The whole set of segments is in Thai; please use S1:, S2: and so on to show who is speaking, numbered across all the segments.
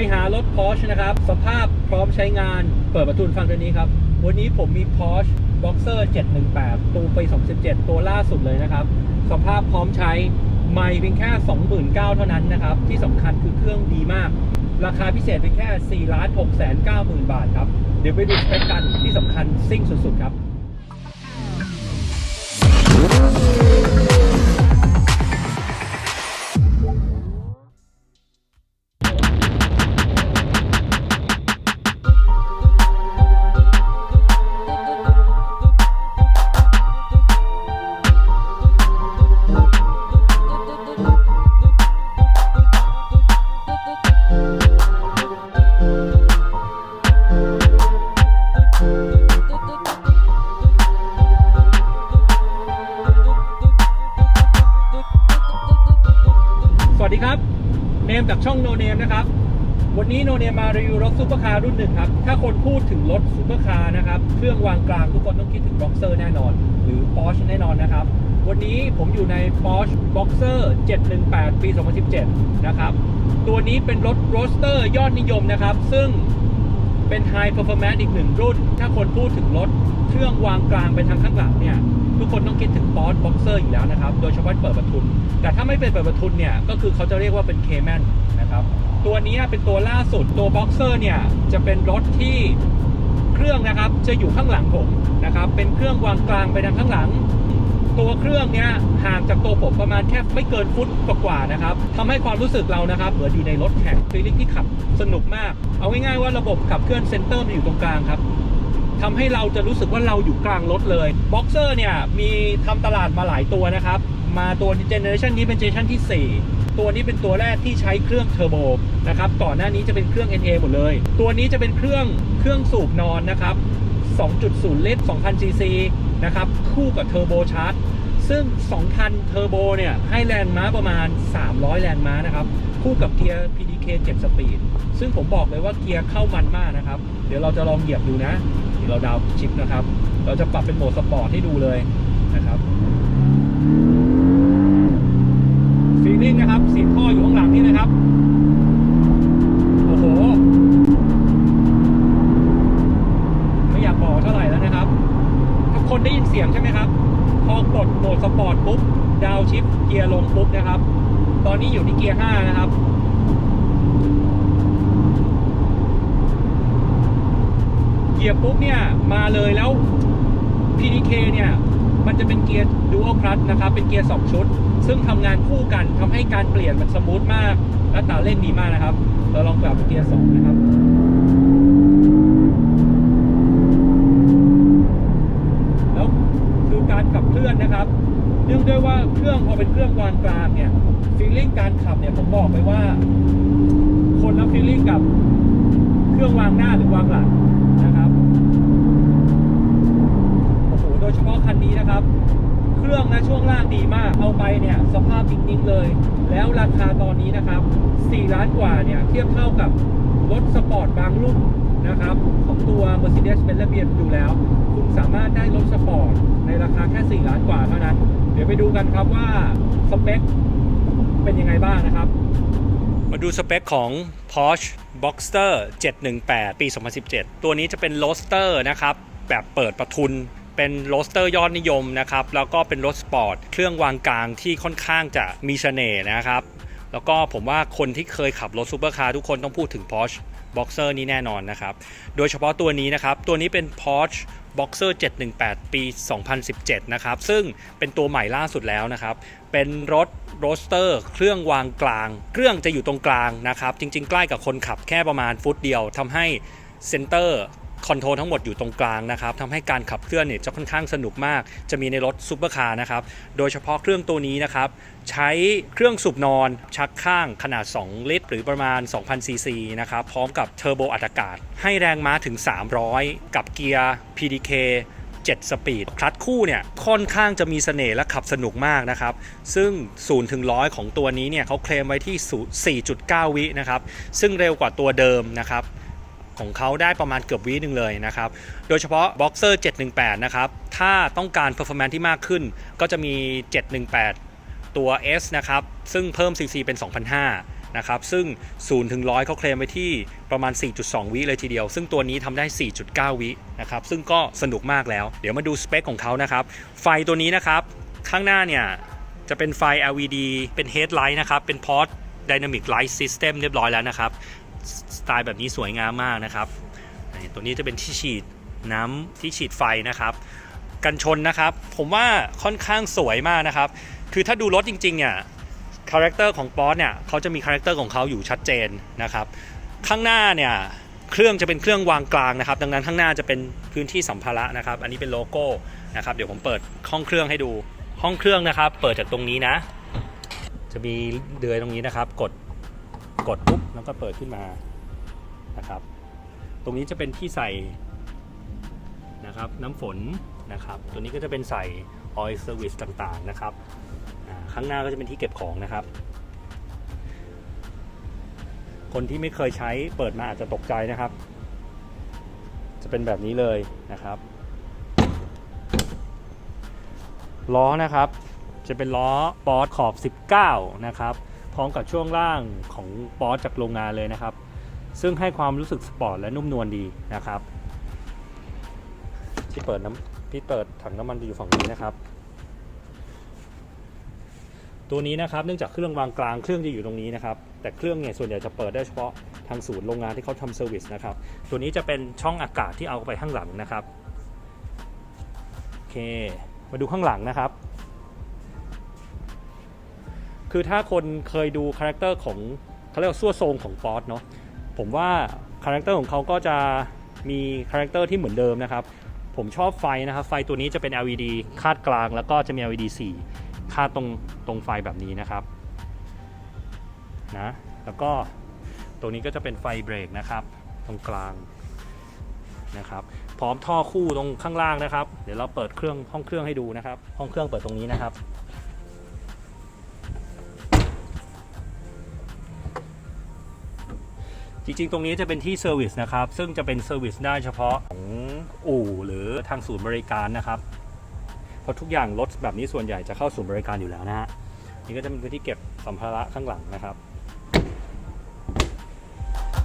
S1: ไปหารถ Porsche นะครับ สภาพพร้อมใช้งาน เปิดประทุนฟังตัวนี้ครับ วันนี้ผมมี Porsche Boxer 718ตัวปี2017 ตัวล่าสุดเลยนะครับ สภาพพร้อมใช้ ไม่เพียงแค่ 29,000เท่านั้นนะครับ ที่สำคัญคือเครื่องดีมาก ราคาพิเศษเพียงแค่ 4 6 9 0 0 0 บาทครับ เดี๋ยวไปดูสเปคกันที่สำคัญซิ่งสุดๆครับ จากช่องโนเนมนะครับ วันนี้โนเนมมารีวิวรถซูเปอร์คาร์รุ่นหนึ่งครับ ถ้าคนพูดถึงรถซูเปอร์คาร์นะครับ เครื่องวางกลางทุกคนต้องคิดถึง Boxer แน่นอน หรือ Porsche แน่นอนนะครับ วันนี้ผมอยู่ใน Porsche Boxer 718 ปี 2017 นะครับ ตัวนี้เป็นรถโรสเตอร์ยอดนิยมนะครับ ซึ่ง เป็น High Performance อีกหนึ่งรุ่น ถ้าคนพูดถึงรถเครื่องวางกลางไปทางข้างหลังเนี่ยทุกคนต้องคิดถึง Porsche Boxer อยู่แล้วนะครับ โดยเฉพาะเปิดประทุน แต่ถ้าไม่เป็นเปิดประทุนเนี่ย ก็คือเขาจะเรียกว่าเป็น Cayman นะครับ ตัวนี้เป็นตัวล่าสุดตัว Boxer เนี่ยจะเป็นรถที่เครื่องนะครับจะอยู่ข้างหลังผมนะครับเป็นเครื่องวางกลางไปทางข้างหลัง ตัวเครื่องเนี้ยห่างจากตัวผมประมาณแค่ไม่เกินฟุตกว่าๆนะครับทำให้ความรู้สึกเรานะครับเหมือนดีในรถแข่งฟีลิ่งที่ขับสนุกมาก เอาง่ายๆว่าระบบขับเคลื่อนเซนเตอร์มันอยู่ตรงกลางครับทำให้เราจะรู้สึกว่าเราอยู่กลางรถเลยบ็อกเซอร์เนี่ยมีทำตลาดมาหลายตัวนะครับ มาตัวเจเนอเรชันนี้เป็นเจเนอเรชันที่ 4 ตัวนี้เป็นตัวแรกที่ใช้เครื่องเทอร์โบนะครับ ก่อนหน้านี้จะเป็นเครื่อง NA หมดเลย ตัวนี้จะเป็นเครื่องเครื่องสูบนอนนะครับ 2.0 ลิตร 2,000cc นะครับ คู่กับเทอร์โบชาร์จซึ่ง 2,000 เทอร์โบเนี่ย ให้แรงม้าประมาณ 300 แรงม้านะครับ คู่กับเกียร์ PDK 7 สปีด ซึ่งผมบอกเลยว่าเกียร์เข้ามันมากนะครับ เดี๋ยวเราจะลองเหยียบดูนะเดี๋ยวเราดาวน์ชิปนะครับ เราจะปรับเป็นโหมดสปอร์ตให้ดูเลยนะครับฟีลลิ่งนะครับเสียงท่ออยู่ข้างหลังนี่นะครับ โอ้โห ไม่อยากบอกเท่าไหร่แล้วนะครับ ทุกคนได้ยินเสียงใช่ไหมครับ พอกดโหมดสปอร์ตปุ๊บ ดาว ชิปเกียร์ลงปุ๊บนะครับ ตอนนี้อยู่ที่เกียร์5นะครับเกียร์ปุ๊บเนี่ยมาเลยแล้ว PDK เนี่ยมันจะเป็นเกียร์ Dual Clutch นะครับเป็นเกียร์ 2 ชุด ซึ่งทำงานคู่กันทำให้การเปลี่ยนมันสมูทมากและตาเล่นดีมากนะครับ เราลองปรับเป็นเกียร์ 2 นะครับ แล้วคือการขับเคลื่อนนะครับ เนื่องด้วยว่าเครื่องพอเป็นเครื่องวางกลางเนี่ยฟีลลิ่งการขับเนี่ยผมบอกไปว่า คนละฟีลลิ่งกับเครื่องวางหน้าหรือวางหลังนะครับโอ้โหโดยเฉพาะคันนี้นะครับ เครื่องและช่วงล่างดีมากเอาไปเนี่ย สภาพนิ่งๆเลย แล้วราคาตอนนี้นะครับ 4 ล้านกว่าเนี่ยเทียบเท่ากับรถสปอร์ตบางรุ่น นะครับของตัว Mercedes-Benz และ BMW แล้ว คุณสามารถได้รถสปอร์ตในราคาแค่ 4 ล้านกว่าเท่านั้น เดี๋ยวไปดูกันครับว่าสเปคเป็นยังไงบ้างนะครับ มาดูสเปคของ Porsche Boxster 718 ปี 2017 ตัวนี้จะเป็น Roadster นะครับ แบบเปิดประทุนเป็นโรสเตอร์ยอดนิยมนะครับ แล้วก็เป็นรถสปอร์ต เครื่องวางกลางที่ค่อนข้างจะมีเสน่ห์นะครับ แล้วก็ผมว่าคนที่เคยขับรถซูเปอร์คาร์ทุกคนต้องพูดถึง Porsche Boxer นี้แน่นอนนะครับ โดยเฉพาะตัวนี้นะครับ ตัวนี้เป็น Porsche Boxer 718 ปี 2017 นะครับ ซึ่งเป็นตัวใหม่ล่าสุดแล้วนะครับ เป็นรถโรสเตอร์ เครื่องวางกลาง เครื่องจะอยู่ตรงกลางนะครับ จริง ๆ ใกล้กับคนขับแค่ประมาณฟุตเดียวทำให้เซนเตอร์ คอนโทรลทั้งหมดอยู่ตรงกลางนะครับทำให้การขับเคลื่อนเนี่ยจะค่อนข้างสนุกมาก จะมีในรถซูเปอร์คาร์นะครับ โดยเฉพาะเครื่องตัวนี้นะครับ ใช้เครื่องสูบนอนชักข้างขนาด 2 ลิตร หรือประมาณ 2,000 ซีซีนะครับ พร้อมกับเทอร์โบอัดอากาศ ให้แรงม้าถึง 300 กับเกียร์ PDK 7 สปีด คลัตช์คู่เนี่ยค่อนข้างจะมีเสน่ห์และขับสนุกมากนะครับ ซึ่ง0ถึง100 ของตัวนี้เนี่ยเขาเคลมไว้ที่ 4.9 วินะครับ ซึ่งเร็วกว่าตัวเดิมนะครับ ของเขาได้ประมาณเกือบวิหนึ่งเลยนะครับ โดยเฉพาะ Boxer 718 นะครับ ถ้าต้องการ performance ที่มากขึ้น ก็จะมี 718 ตัว S นะครับ ซึ่งเพิ่ม CC เป็น 2,500
S2: นะครับ ซึ่ง 0 ถึง 100 เขาเคลมไว้ที่ประมาณ 4.2 วิเลยทีเดียว ซึ่งตัวนี้ทำได้ 4.9 วินะครับ ซึ่งก็สนุกมากแล้ว เดี๋ยวมาดูสเปคของเขานะครับ ไฟตัวนี้นะครับ ข้างหน้าเนี่ยจะเป็นไฟ LED เป็น headlight นะครับ เป็น port dynamic light system เรียบร้อยแล้วนะครับ สไตล์แบบนี้สวยงามมากนะครับ ตัวนี้จะเป็นที่ฉีดน้ำที่ฉีดไฟนะครับ กันชนนะครับ ผมว่าค่อนข้างสวยมากนะครับ คือถ้าดูรถจริงๆเนี่ยคาแรคเตอร์ของป๊อสเนี่ยเขาจะมีคาแรคเตอร์ของเขาอยู่ชัดเจนนะครับ ข้างหน้าเนี่ยเครื่องจะเป็นเครื่องวางกลางนะครับ ดังนั้นข้างหน้าจะเป็นพื้นที่สัมภาระนะครับ อันนี้เป็นโลโก้นะครับ เดี๋ยวผมเปิดห้องเครื่องให้ดูห้องเครื่องนะครับ เปิดจากตรงนี้นะ จะมีเดือยตรงนี้นะครับ กด กดปุ๊บแล้วก็เปิดขึ้นมานะครับ ตรงนี้จะเป็นที่ใส่นะครับน้ำฝนนะครับ ตัวนี้ก็จะเป็นใส่ oil service ต่างๆนะครับข้างหน้าก็จะเป็นที่เก็บของนะครับ คนที่ไม่เคยใช้เปิดมาอาจจะตกใจนะครับ จะเป็นแบบนี้เลยนะครับล้อนะครับ จะเป็นล้อปอสขอบ 19 นะครับ ร้อมกับช่วงล่างของปอสจากโรงงานเลยนะครับ ซึ่งให้ความรู้สึกสปอร์ตและนุ่มนวลดีนะครับที่เปิดน้ำที่เปิดถังน้ำมันจะอยู่ฝั่งนี้นะครับ ตัวนี้นะครับเนื่องจากเครื่องวางกลางเครื่องจะอยู่ตรงนี้นะครับ แต่เครื่องเนี่ยส่วนใหญ่จะเปิดได้เฉพาะทางศูนย์โรงงานที่เขาทำเซอร์วิสนะครับ ตัวนี้จะเป็นช่องอากาศที่เอาไปข้างหลังนะครับโอเค มาดูข้างหลังนะครับ คือถ้าคนเคยดูคาแรคเตอร์ของเขาเรียกว่าซั่วทรงของป๊อตเนาะผมว่าคาแรคเตอร์ของเขาก็จะมีคาแรคเตอร์ที่เหมือนเดิมนะครับ ผมชอบไฟนะครับ ไฟตัวนี้จะเป็น LED คาดกลางแล้วก็จะมี LED 4 คาดตรงตรงไฟแบบนี้นะครับนะแล้วก็ตรงนี้ก็จะเป็นไฟเบรกนะครับ ตรงกลางนะครับ พร้อมท่อคู่ตรงข้างล่างนะครับ เดี๋ยวเราเปิดเครื่องห้องเครื่องให้ดูนะครับ ห้องเครื่องเปิดตรงนี้นะครับ จริงๆ ตรงนี้จะเป็นที่เซอร์วิสนะครับ ซึ่งจะเป็นเซอร์วิสได้เฉพาะของอู่หรือทางศูนย์บริการนะครับ เพราะทุกอย่างรถแบบนี้ส่วนใหญ่จะเข้าศูนย์บริการอยู่แล้วนะฮะ นี่ก็จะเป็นพื้นที่เก็บสัมภาระข้างหลังนะครับ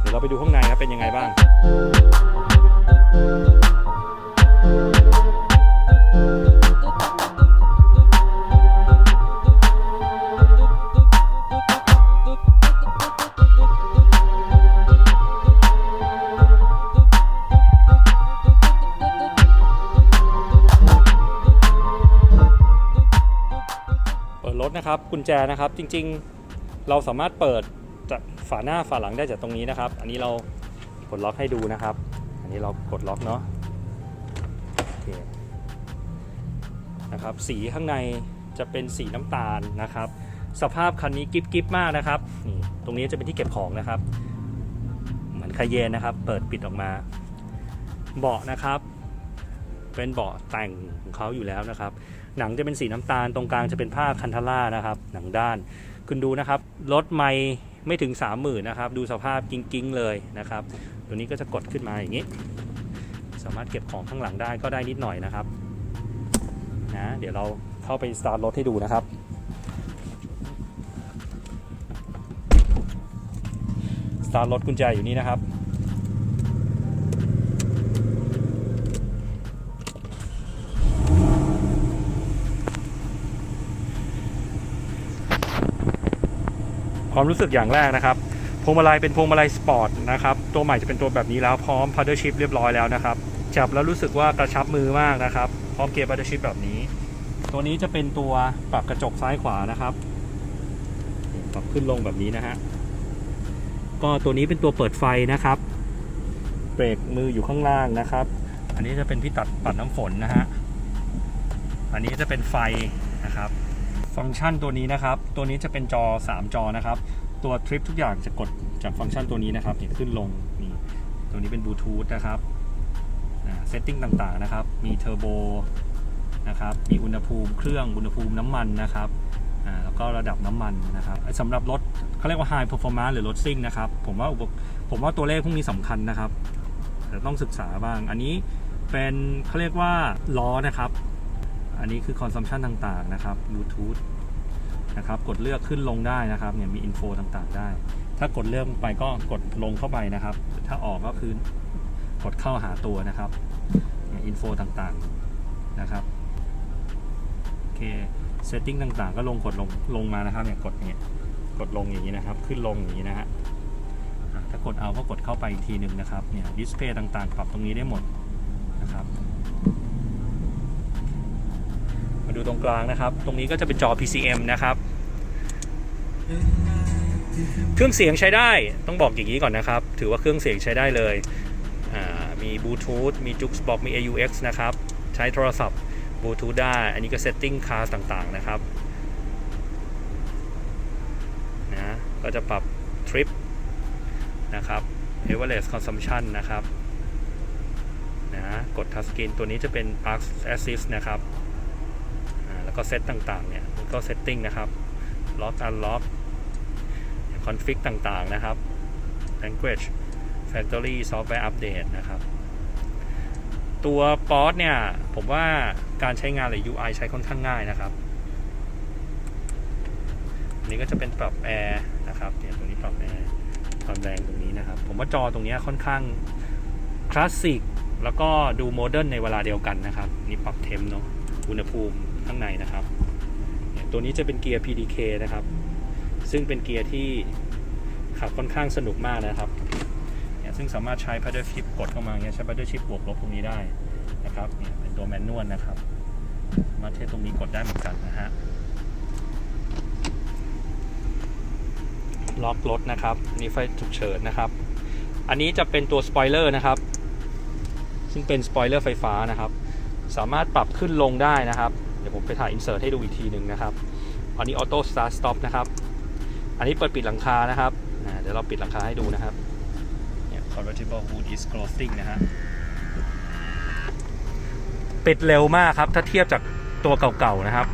S2: เดี๋ยวเราไปดูข้างในครับเป็นยังไงบ้าง กุญแจนะครับ จริงๆเราสามารถเปิดจากฝาหน้าฝาหลังได้จากตรงนี้นะครับ อันนี้เรากดล็อกให้ดูนะครับ อันนี้เรากดล็อกเนาะโอเคนะครับสีข้างในจะเป็นสีน้ำตาลนะครับ สภาพคันนี้กิ๊บกิ๊บมากนะครับนี่ตรงนี้จะเป็นที่เก็บของนะครับ เหมือนคาเยนนะครับ เปิดปิดออกมา เบาะนะครับ เป็นเบาะแต่งของเขาอยู่แล้วนะครับ หนังจะเป็นสีน้ำตาลตรงกลางจะเป็นผ้าคันทาร่านะครับ หนังด้าน คุณดูนะครับรถไม่ไม่ถึง 30,000นะครับ ดูสภาพกิ้งๆเลยนะครับ ตัวนี้ก็จะกดขึ้นมาอย่างนี้ สามารถเก็บของข้างหลังได้ก็ได้นิดหน่อยนะครับนะเดี๋ยวเราเข้าไปสตาร์ทรถให้ดูนะครับสตาร์ทรถกุญแจอยู่นี่นะครับ ความรู้สึกอย่างแรกนะครับพวงมาลัยเป็นพวงมาลัยสปอร์ตนะครับตัวใหม่จะเป็นตัวแบบนี้แล้วพร้อมพัดเดิลชิพเรียบร้อยแล้วนะครับจับแล้วรู้สึกว่ากระชับมือมากนะครับ พร้อมเกียร์พัดเดิลชิพแบบนี้ ตัวนี้จะเป็นตัวปรับกระจกซ้ายขวานะครับปรับขึ้นลงแบบนี้นะฮะก็ตัวนี้เป็นตัวเปิดไฟนะครับเบรกมืออยู่ข้างล่างนะครับ อันนี้จะเป็นที่ตัดปัดน้ำฝนนะฮะอันนี้จะเป็นไฟนะครับ ฟังก์ชันตัวนี้นะครับ ตัวนี้จะเป็นจอ 3 จอนะครับ ตัวทริปทุกอย่างจะกดจากฟังก์ชันตัวนี้นะครับนี่ขึ้นลงนี่ตัวนี้เป็นบลูทูธนะครับเซตติ้งต่างๆนะครับ มีเทอร์โบนะครับมีอุณหภูมิเครื่องอุณหภูมิน้ำมันนะครับอ่าแล้วก็ระดับน้ำมันนะครับสำหรับรถเขาเรียกว่า High Performance หรือรถซิ่งนะครับ ผมว่าผมว่าตัวเลขพวกนี้สำคัญนะครับแต่ต้องศึกษาบ้าง อันนี้เป็นเขาเรียกว่าล้อนะครับ อันนี้คือคอนซัมชันต่างๆนะครับบลูทูธ นะครับ กดเลือกขึ้นลงได้นะครับเนี่ยมีอินโฟต่างๆได้ ถ้ากดเลือกไปก็กดลงเข้าไปนะครับ ถ้าออกก็คือกดเข้าหาตัวนะครับเนี่ยอินโฟต่างๆนะครับโอเคเซตติ้งต่างๆ ก็ลงกดลงลงมานะครับเนี่ยกดอย่างเงี้ยกดลงอย่างนี้นะครับ ขึ้นลงอย่างนี้นะฮะอะถ้ากดเอาก็กดเข้าไปอีกทีหนึ่งนะครับเนี่ยดิสเพย์ต่างๆ ปรับตรงนี้ได้หมดนะครับ มาดูตรงกลางนะครับ ตรงนี้ก็จะเป็นจอ PCM นะครับ เครื่องเสียงใช้ได้ต้องบอกอย่างนี้ก่อนนะครับ ถือว่าเครื่องเสียงใช้ได้เลยมีบลูทูธมี Jukebox มี AUX นะครับ ใช้โทรศัพท์บลูทูธได้ อันนี้ก็ setting class ต่างๆนะครับนะก็จะปรับ trip นะครับ average consumption นะครับนะกด touch screen ตัวนี้จะเป็น park assist นะครับ แล้วก็เซตต่างๆเนี่ยก็เซตติ้งนะครับล็อกอันล็อกคอนฟิกต่างๆนะครับ language factory software update นะครับ ตัวป๊อตเนี่ย ผมว่าการใช้งานหรือ UI ใช้ค่อนข้างง่ายนะครับ อันนี้ก็จะเป็นปรับแอร์นะครับ เนี่ยตรงนี้ปรับแอร์ความแรงตรงนี้นะครับ ผมว่าจอตรงนี้ค่อนข้างคลาสสิกแล้วก็ดูโมเดิร์นในเวลาเดียวกันนะครับ นี่ปรับเทมเนาะอุณหภูมิ ข้างในนะครับ ตัวนี้จะเป็นเกียร์ PDK นะครับ ซึ่งเป็นเกียร์ที่ขับค่อนข้างสนุกมากนะครับ ซึ่งสามารถใช้ paddle shift กดเข้ามาเนี่ยใช้ paddle shift บวกลบตรงนี้ได้นะครับเนี่ยเป็นตัวแมนนวลนะครับ สามารถเทสตรงนี้กดได้เหมือนกันนะฮะ ล็อกรถนะครับ นี่ไฟฉุกเฉินนะครับ อันนี้จะเป็นตัวสปอยเลอร์นะครับ ซึ่งเป็นสปอยเลอร์ไฟฟ้านะครับ สามารถปรับขึ้นลงได้นะครับ เดี๋ยวผมไปถ่ายอินเสิร์ตให้ดูอีกทีหนึ่งนะครับอันนี้ออโต้สตาร์ทสต็อปนะครับ อันนี้เปิดปิดหลังคานะครับอ่าเดี๋ยวเราปิดหลังคาให้ดูนะครับเนี่ย convertible hood is closing นะฮะปิดเร็วมากครับ ถ้าเทียบจากตัวเก่าๆนะครับ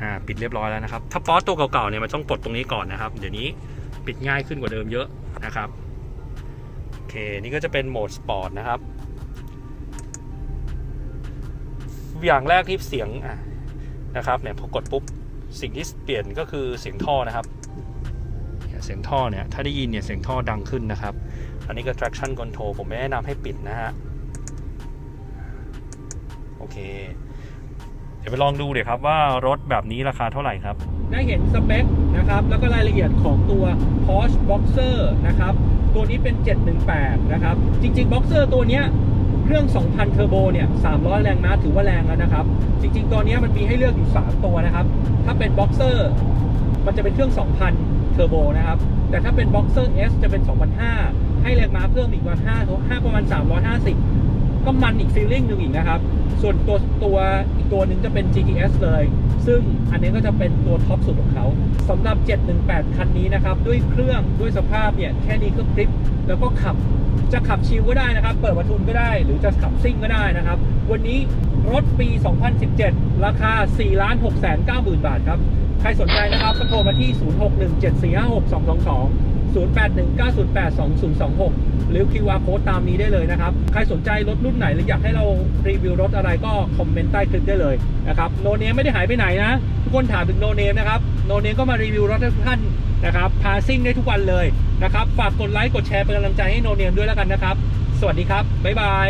S2: อ่าปิดเรียบร้อยแล้วนะครับ ถ้าป๊อตตัวเก่าๆเนี่ยมันต้องปลดตรงนี้ก่อนนะครับ เดี๋ยวนี้ปิดง่ายขึ้นกว่าเดิมเยอะนะครับ โอเค นี่ก็จะเป็นโหมดสปอร์ตนะครับ อย่างแรกที่เสียงะนะครับเนี่ยพอกดปุ๊บสิ่งที่เปลี่ยนก็คือเสียงท่อนะครับเนี่ยเสียงท่อเนี่ยถ้าได้ยินเนี่ยเสียงท่อดังขึ้นนะครับ อันนี้ก็ traction control ผมไม่แนะนำให้ปิดนะฮะโอเค เดี๋ยวไปลองดูเดี๋ยวครับว่ารถแบบนี้ราคาเท่าไหร่ครับ
S1: ได้เห็นสเปคนะครับ แล้วก็รายละเอียดของตัว Porsche Boxer นะครับ ตัวนี้เป็น 718 นะครับ จริง ๆ Boxer ตัวเนี้ย เครื่อง 2,000 เทอร์โบเนี่ย 300 แรงม้าถือว่าแรงแล้วนะครับ จริงๆ ตัวนี้มันมีให้เลือกอยู่ 3 ตัวนะครับ ถ้าเป็น Boxer มันจะเป็นเครื่อง 2,000 เทอร์โบนะครับ แต่ถ้าเป็น Boxer S จะเป็น 2,500 ให้แรงม้าเพิ่มอีกประมาณ5 5ประมาณ 350 ก็มันอีกฟีลลิ่งหนึ่งอีกนะครับ ส่วนตัวตัวอีกตัวหนึ่งจะเป็น GTS เลย ซึ่งอันนี้ก็จะเป็นตัวท็อปสุดของเขาสำหรับ 718 คันนี้นะครับ ด้วยเครื่องด้วยสภาพเนี่ยแค่นี้ก็คลิปแล้วก็ขับ จะขับชิลก็ได้นะครับ เปิดประทุนก็ได้ หรือจะขับซิ่งก็ได้นะครับ วันนี้รถปี 2017 ราคา 4 6 9 0 0 0 0 บาทครับ ใครสนใจนะครับก็โทรมาที่ 0617456222 0819082026 หรือ QR code ตามนี้ได้เลยนะครับ ใครสนใจรถรุ่นไหน หรืออยากให้เรารีวิวรถอะไรก็คอมเมนต์ใต้คลิปได้เลยนะครับโนเนมไม่ได้หายไปไหนนะ ทุกคนถามถึงโนเนมนะครับโนเนมก็มารีวิวรถให้ทุกท่านนะครับพาซิ่งได้ทุกวันเลย นะครับ ฝากกดไลค์กดแชร์เป็นกำลังใจให้โนเนียมด้วยแล้วกันนะครับ สวัสดีครับ บ๊ายบาย